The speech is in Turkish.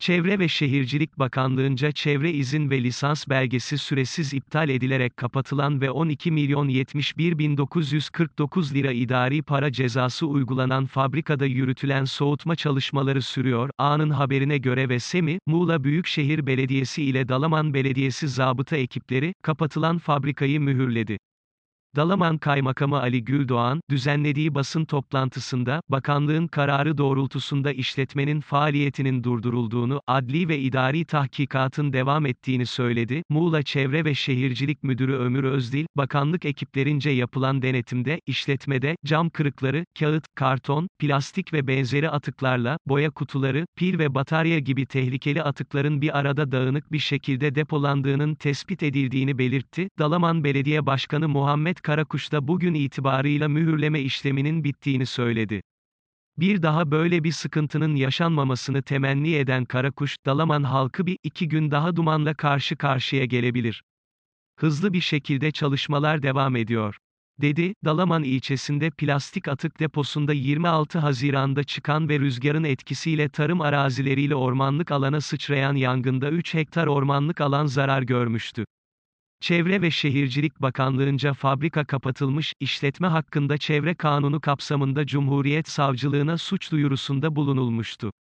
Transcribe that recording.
Çevre ve Şehircilik Bakanlığı'nca çevre izin ve lisans belgesi süresiz iptal edilerek kapatılan ve 12 milyon 71 bin 949 lira idari para cezası uygulanan fabrikada yürütülen soğutma çalışmaları sürüyor. Anın haberine göre ve SEMI, Muğla Büyükşehir Belediyesi ile Dalaman Belediyesi zabıta ekipleri, kapatılan fabrikayı mühürledi. Dalaman Kaymakamı Ali Güldoğan, düzenlediği basın toplantısında, bakanlığın kararı doğrultusunda işletmenin faaliyetinin durdurulduğunu, adli ve idari tahkikatın devam ettiğini söyledi. Muğla Çevre ve Şehircilik Müdürü Ömür Özdil, bakanlık ekiplerince yapılan denetimde, işletmede, cam kırıkları, kağıt, karton, plastik ve benzeri atıklarla, boya kutuları, pil ve batarya gibi tehlikeli atıkların bir arada dağınık bir şekilde depolandığının tespit edildiğini belirtti. Dalaman Belediye Başkanı Muhammed Karakuş da bugün itibarıyla mühürleme işleminin bittiğini söyledi. Bir daha böyle bir sıkıntının yaşanmamasını temenni eden Karakuş, Dalaman halkı bir, iki gün daha dumanla karşı karşıya gelebilir. Hızlı bir şekilde çalışmalar devam ediyor. Dedi, Dalaman ilçesinde plastik atık deposunda 26 Haziran'da çıkan ve rüzgarın etkisiyle tarım arazileriyle ormanlık alana sıçrayan yangında 3 hektar ormanlık alan zarar görmüştü. Çevre ve Şehircilik Bakanlığı'nca fabrika kapatılmış, işletme hakkında çevre kanunu kapsamında Cumhuriyet Savcılığına suç duyurusunda bulunulmuştu.